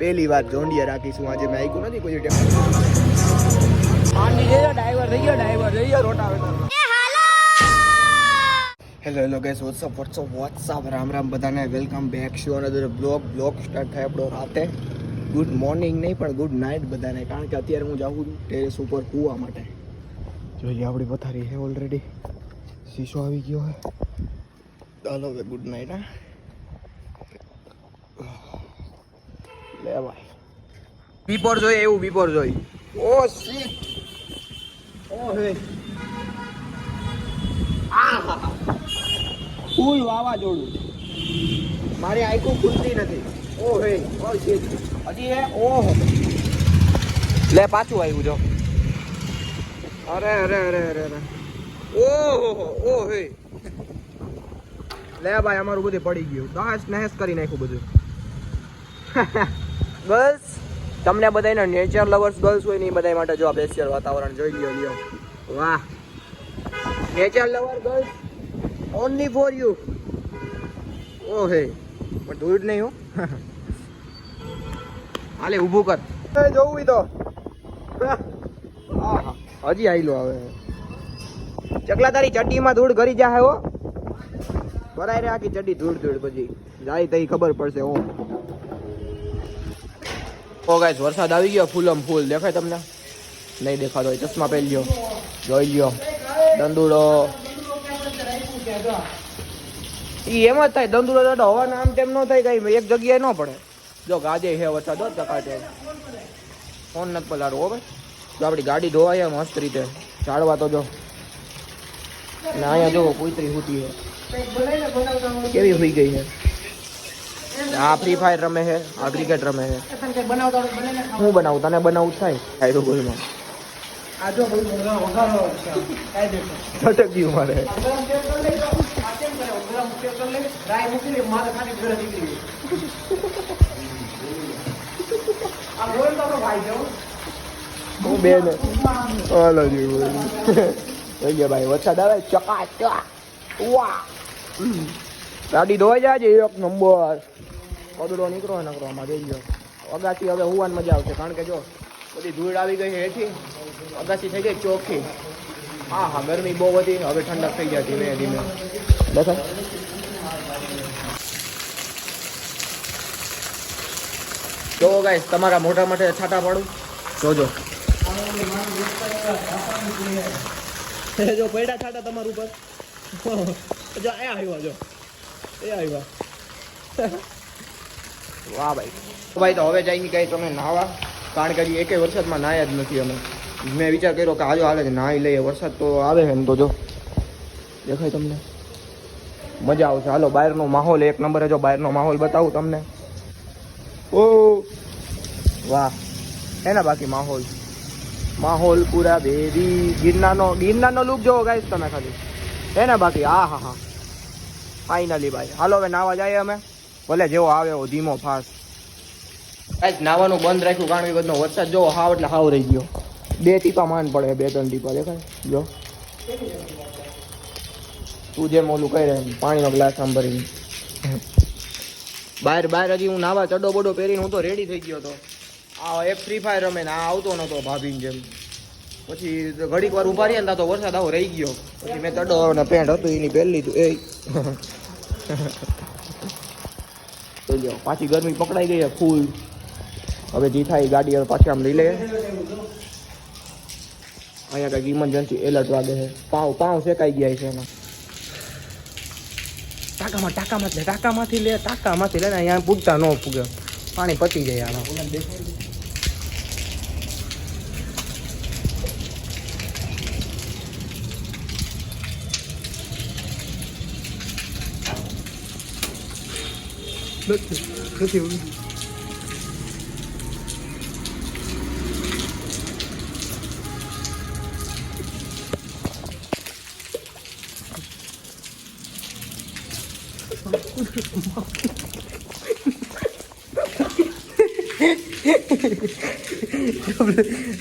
પહેલી વાર જોંડિયા રાખીશું. આજે મેં આઈકું નથી કોઈ ડ્રાઈવર થઈ ગયો ડ્રાઈવર થઈ ગયો rotavator hello hello guys what's up what's up what's up Ram Ram બધાને welcome back show another blog blog start થાય આપણો રાતે. ગુડ મોર્નિંગ નહીં, પણ ગુડ નાઇટ બધાને, કારણ કે અત્યારે હું જાઉં છું ટેરેસ ઉપર કૂવા માટે. જોઈએ આપણી પથારી છે ઓલરેડી શીશો આવી ગયો હે ચાલો ગુડ નાઇટ હા. લે ભાઈ. બિફોર જોઈએ એવું બિફોર જોઈ. ઓ શીટ. ઓ હે. ફૂલ વાવાઝોડું. મારી આઈકુ ખુલતી નથી. ઓ હે. Oh shit. હજી હે ઓહો લે પાછું આવ્યું જો. અરે અરે અરે અરે અરે. ઓહો ઓ હે. લે ભાઈ અમારું બધું પડી ગયું. દાસ નહેસ કરી નાખ્યું બધું. ગર્લ્સ તમને બધાને નેચર લવર્સ ગર્લ્સ હોય ને એ બધા માટે જો આ સ્પેશિયલ વાતાવરણ જોઈ લ્યો લ્યો. વાહ. Nature lover girls only for you ઓ હે પણ દૂર નહીં હો. હાલે ઊભું કર. જોવું તો. હજી હજી લો હવે. ચકલા તારી ચડ્ડીમાં ધૂળ ઘરી જાય હો ભરાય રે આખી ચડ્ડી ધૂળ ધૂળ પછી. જાય તઈ ખબર પડશે હો ઓ ગાઈસ, વરસાદ આવી ગયો, ફૂલમ ફૂલ. દેખાય તમને? નહીં દેખાતો હોય, ચશ્મા પહેરી લ્યો. જોઈ લ્યો. દંડુડો એ એમ જ થાય દંડુડો દાદા હવાના આમ તેમ ન થાય, કઈ એક જગ્યાએ ન પડે. જો ગાજે હે વરસાદ ચકાચે ફોન નથી પલાડવો હવે જો આપણી ગાડી ધોવાય એમ મસ્ત રીતે. ઝાડવા તો જો. ને અહીંયા જો કુતરી હોતી કેવી હોઈ ગઈ છે? આ ફ્રી ફાયર રમે છે આ ક્રિકેટ રમે છે. હું બનાવું તને બનાવું થાય ફાયરો ગોલમાં છટક્યું મારે. હું બે ને જેવું ભાઈ વરસાદ આવે ચકા ચકા. વાહ ગાડી ધોઈ જાય એક નંબર. કદડો નીકળો નકરો આમાં જઈ ગયો. અગાસી હવે હોવાની મજા આવશે. કારણ કે જો બધી ધૂળ આવી ગઈ છે હેઠી અગાસી થઈ ગઈ ચોખ્ખી. હા હા, ગરમી બહુ હતી હવે ઠંડક થઈ ગયા ધીમે ધીમે. દેખાય જો ગાઈસ તમારા મોટા માટે છાટા પાડું. જોજો. જો પૈડા છાટા તમારું ઉપર. જો એ આવ્યો, જો. એ આવ્યા. વાહ ભાઈ. ભાઈ તો હવે જાય કઈ તમે નાહવા. કારણ કે હજી વરસાદમાં નાહ્યા જ નથી અમે. મેં વિચાર કર્યો કે આજો હાલે છે નાહી લઈએ. વરસાદ તો આવે છે એમ તો જો. દેખાય તમને? મજા આવશે. હાલો, બહારનો માહોલ એક નંબરે જો બહારનો માહોલ બતાવું તમને. ઓ! વાહ. એના બાકી માહોલ. માહોલ પૂરા બેરી ગિરનારનો ગિરનારનો લુક જોવો ગાઈસ તમે ખાલી. એના બાકી આ હા હા ફાઇનલી ભાઈ. હાલો, હવે નાવા જાય અમે. ભલે જેવો આવે એવો ધીમો ફાસ્ટ. કાંઈક નાવાનું બંધ રાખ્યું, કારણ કે બધો વરસાદ જોવો હાવ એટલે હાવ રહી ગયો. બે ટીપા માન પડે, બે ત્રણ ટીપા દેખાય. જો. તું જેમ ઓલું કહી રહ્યા પાણીનો ગ્લાસ આમ ભરીને. બહાર બહાર હજી હું નાવા ચડો બડો પહેરીને હું તો રેડી થઈ ગયો હતો આ એક ફ્રી ફાયર રમે ને આ આવતો નહોતો ભાભીને જેમ. પછી ઘડીક વાર ઊભા રહ્યા ને તો વરસાદ આવો રહી ગયો. પછી મેં ચડો ને પેન્ટ હતું, એની પહેરી લીધું. એ. તો જો પાછી ગરમી પકડાઈ ગઈ ફૂલ હવે જી થાય ગાડી, હવે પાછી આમ લઈ લે અહીંયા કંઈક ઇમરજન્સી એલર્ટ વાગે છે. પાવ પાવ શેકાઈ ગયા છે એમાં. ટાંકામાં ટાંકામાં લે, ટાંકામાંથી લે ટાંકામાંથી લે ને અહીંયા પૂગતા ન પૂગે. પાણી પતી જાય આમાં. નથી નથી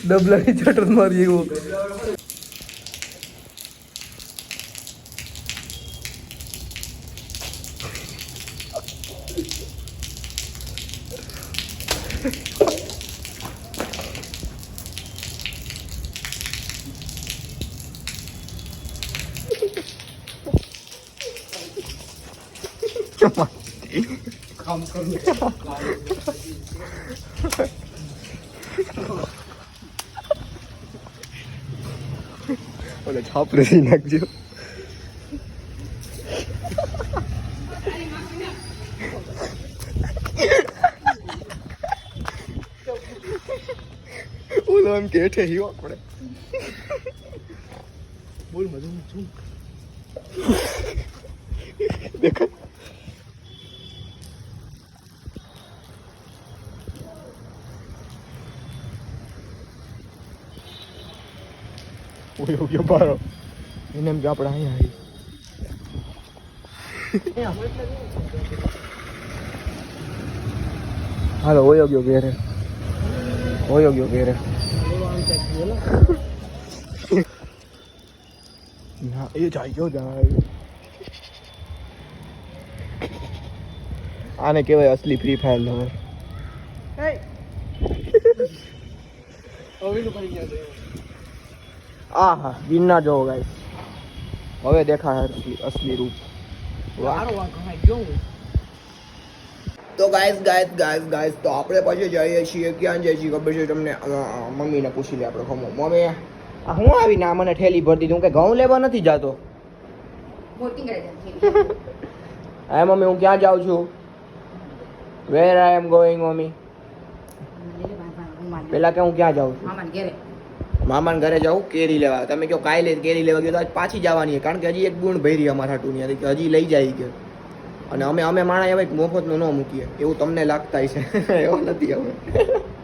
ડબલાની ચટન મારી એવો ઓલે છાપરે નાખજો. ઓલો એમ કે હેઠે હીવો પડે. બોલ મધુ છું ઓયો ગયો બારો એને એમ કે આપણે અહીંયા આવી હાલો ઓયો ગયો ઘેરે ઓયો ગયો ઘેરે ના એ જાય ગયો જાય આને કહેવાય અસલી ફ્રી ફાયર લવર હવે પડી ગયા છે આ હા ગિરનાર જોવો ગાઈસ હવે દેખાય અસલી અસલી રૂપ. ગયો તો ગાઈસ ગાઈસ ગાઈસ ગાઈસ તો આપણે પછી જઈએ છીએ. ક્યાં જઈએ છીએ ખબર છે તમને? મમ્મીને પૂછી લે આપણે ખમો. મમ્મી આ હું આવીને આ મને ઠેલી ભરતી હું કે ઘઉં લેવા નથી જતો? હા મમ્મી હું ક્યાં જાઉં છું? Where I am going mummy? પેલા કે હું ક્યાં જાઉં છું? મામાના ઘરે જાઉં, કેરી લેવા. તમે કહો કાલે કેરી લેવા ગયો તો આજ પાછી જવાની છે. કારણ કે હજી એક ગુણ ભરી અમારા હાટુની કે હજી લઈ જાય કે અને અમે અમે માણા હવે મફતનું ન મૂકીએ. એવું તમને લાગતા છે એવા નથી અમે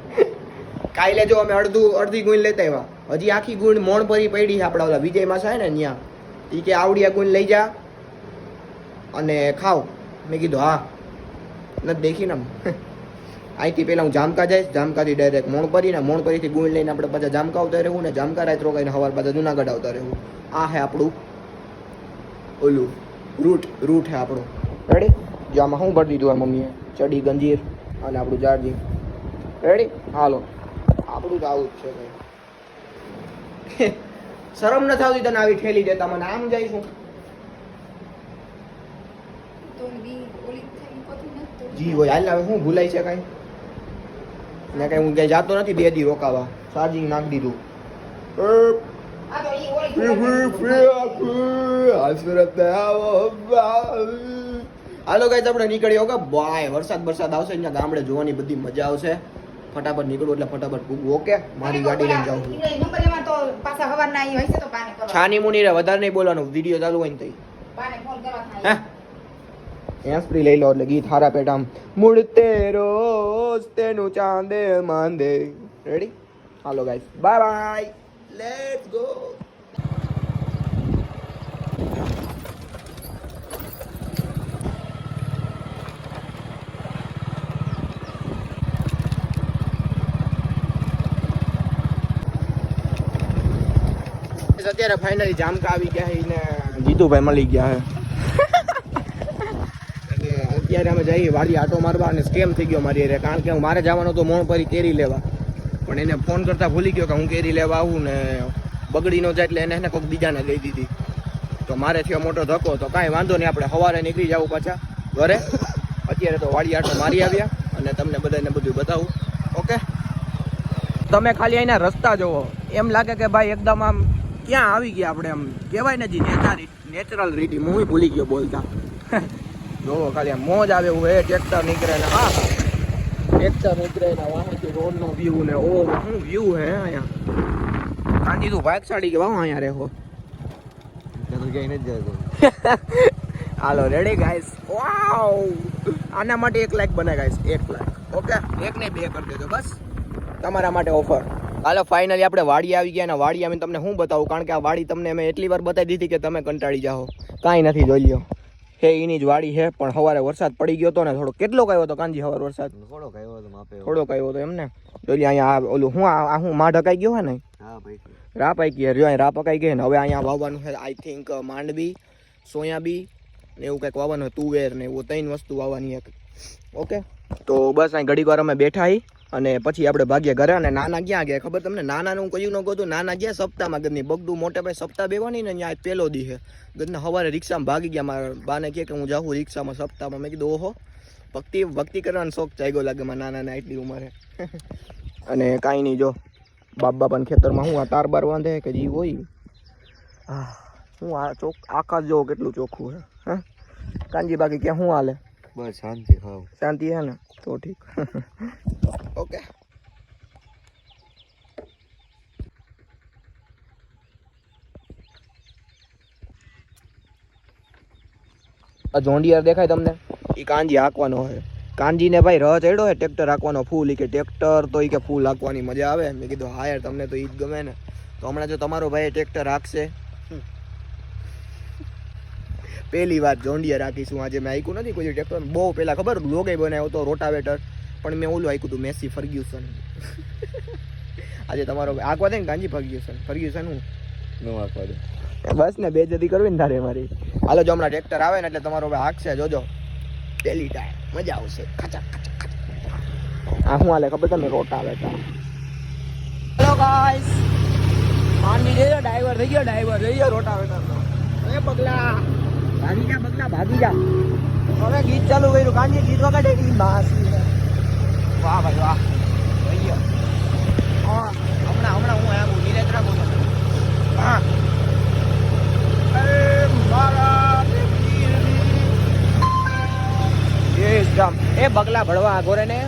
કાલે જો અમે અડધું અડધી ગુણ લેતા આવ્યા. હજી આખી ગુણ મોણ પરી પડી છે આપણા ઓલા વિજય માસા ને ત્યાં એ કે આવડિયા ગુણ લઈ જા અને ખાવ. મેં કીધું, હા. નથી દેખી ને. અહીંથી પહેલા હું જામકા જઈશ જામકાથી ડાયરેક્ટ મોણપરી ને મોણપરીથી ગુણ લઈને આપણે પાછા જામકા આવતા રહેવું ને જામકા રાત રોકાઈને સવાર પાછા જુનાગઢ આવતા રહેવું. આ હે આપણું ઓલું રૂટ રૂટ હે આપણું. રેડી જો આમાં શું ભરી દીધું આ મમ્મીએ? ચડી ગંજીર અને આપણું ચાર્જિંગ રેડી હાલો. આપણું તો આવું જ છે કંઈ શરમ ન થતી તને આવી ઠેલી દેતા મને આમ જઈશું જી હોય હાલ હવે શું ભૂલાય છે કાંઈ? ને કઈ હું ક્યાંય જાતો નથી બે દી રોકાવા. ચાર્જિંગ નાખી દીધું. હાલો ગાઈસ આપણે નીકળીએ ઓકે બાય વરસાદ વરસાદ આવશે અહીંયા ગામડે જોવાની બધી મજા આવશે. ફટાફટ નીકળું એટલે ફટાફટ પૂગું ઓકે? મારી ગાડી લઈને જાઉં છું. છાની મુની રે વધારે નહીં બોલવાનું વીડિયો ચાલુ હોય ને તઈ. હે? હેન્સફ્રી લઈ લો એટલે ગીત હારા પેટામ મુડતે રોજ તેનું ચાંદે માંદે. Ready hello guys bye bye let's go અત્યારે ફાઇનલી જામકા આવી ગયા છે ને જીતુભાઈ મળી ગયા છે. અત્યારે અમે જઈએ વાડી આટો મારવા અને સ્કેમ થઈ ગયો મારી એરિયા કારણ કે હું મારે જવાનું તો મોણ પરી કેરી લેવા. પણ એને ફોન કરતા ભૂલી ગયો કે હું કેરી લેવા આવું ને બગડી ન જાય એટલે એને એને કોઈક બીજાને દઈ દીધી. તો મારે થયો મોટો ધક્કો. તો કાંઈ વાંધો નહીં, આપણે સવારે નીકળી જવું પાછા ઘરે. અત્યારે તો વાડી આટો મારી આવ્યા અને તમને બધાને બધું બતાવું. ઓકે તમે ખાલી અહીંના રસ્તા જોવો એમ લાગે કે ભાઈ એકદમ આમ ક્યાં આવી ગયા આપણે એમ કહેવાય ને જી નેચરલ રીટી હું ભૂલી ગયો બોલતા. જોવો ખાલી મોજ આવે એવું હે ટ્રેક્ટર નીકળે ને હા ટ્રેક્ટર નીકળે ને વાહનથી રોડનો વ્યૂ ને ઓ શું વ્યૂ હે અહીંયા? કાંજી તું ભાગશાળી કે વાહ અહીંયા રેહો હાલો રેડી ગાઈસ વાવ આના માટે એક લાખ બને ગાઈસ એક લાખ. ઓકે? એક ને બે કરી દેજો બસ. તમારા માટે ઓફર હાલો ફાઇનલી આપણે વાડી આવી ગયા અને વાડી આવીને તમને શું બતાવું? કારણ કે આ વાડી તમને મેં એટલી વાર બતાવી દીધી કે તમે કંટાળી જાઓ. કાંઈ નથી જોઈ લ્યો. હે એની જ વાડી છે પણ સવારે વરસાદ પડી ગયો હતો ને થોડો કેટલો આવ્યો હતો કાંજી સવાર વરસાદ? થોડોક આવ્યો હતો માપે થોડોક આવ્યો હતો એમને લ્યો અહીંયા ઓલું હું આ હું માં ઢકાઈ ગયો હે ને? રાપ પાઈ ગઈ રહ્યો અહીં રા પકાઈ ગઈ ને? હવે અહીંયા વાવવાનું છે આઈ થિંક માંડવી સોયાબી ને એવું કંઈક વાવવાનું તુવેર ને એવું ત્રણ વસ્તુ વાવવાની એક. ઓકે? તો બસ અહીં ઘડીક વાર અમે બેઠા હી. અને પછી આપણે ભાગ્યા ઘરે અને નાના ક્યાં ગયા? ખબર તમને? નાનાનું હું કયું ન ગોતું, નાના ગયા સપ્તાહમાં ગદની. બગડું મોટે ભાઈ સપ્તાહ બેવાની ને ત્યાં પેલો દી છે. ગદને સવારે રિક્ષામાં ભાગી ગયા. મારા બાને કહે કે હું જાઉં રિક્ષામાં સપ્તાહમાં. મેં કીધું, ઓહો. ભક્તિ ભક્તિ કરવાનો શોખ જાગ્યો લાગે મારા નાના એટલી ઉંમરે. અને કાંઈ નહીં, જો. બાપ બાપાને ખેતરમાં હું આ તાર બાર બાંધે કે જી હોય. હા હું આ ચોક આકાશ જોઉં કેટલું ચોખ્ખું છે. હા? કાનજી બાકી ક્યાં શું હાલે? બસ શાંતિ ખાવ શાંતિ હે ને? તો ઠીક. ઓકે. આ જોંડિયાર દેખાય તમને? એ કાંજી હાંકવાનો હોય. કાંજીને ભાઈ રહ ચડ્યો હોય ટ્રેક્ટર હાંકવાનો ફૂલ. એ કે ટ્રેક્ટર તો એ કે ફૂલ હાંકવાની મજા આવે. મેં કીધું હા યાર, તમને તો ઈ જ ગમે ને. તો હમણાં જો તમારો ભાઈ ટ્રેક્ટર હાંકશે પહેલી વાત જોંડિયર રાખીશું. આજે મેં આઈકું નથી કોઈ ટ્રેક્ટર બહુ પહેલાં ખબર? લોગે બનાવ્યો હતો રોટાવેટર. પણ મેં ઓલું આઈકું હતું મેસી ફર્ગ્યુસન. આજે તમારો આકવા દે ને ગાંજી ફર્ગ્યુસન. ફર્ગ્યુસન હું? નો આખવા દે. બસ ને બે જતી કરવી ને તારે મારી. હાલો જો હમણાં ટ્રેક્ટર આવે ને એટલે તમારો ભાઈ હાંકશે. જોજો પહેલી ટાઈમ મજા આવશે. ખચક આ હું હાલે? ખબર તમને રોટાવેટર? હેલો ગાઈસ માનવી જઈએ ડ્રાઈવર થઈ ગયો ડ્રાઈવર થઈ ગયો રોટાવેટર એ પગલા. ભાગી જા બગલા ભાગી જા. હવે ગીત ચાલુ કર્યું. કાંજી ગીત વગાડે ની માસી વાહ ભાઈ વાહ. ભાઈ હા હમણાં હમણાં હું બોલું હા એ મારા એ એ બગલા ભળવા આગોરે ને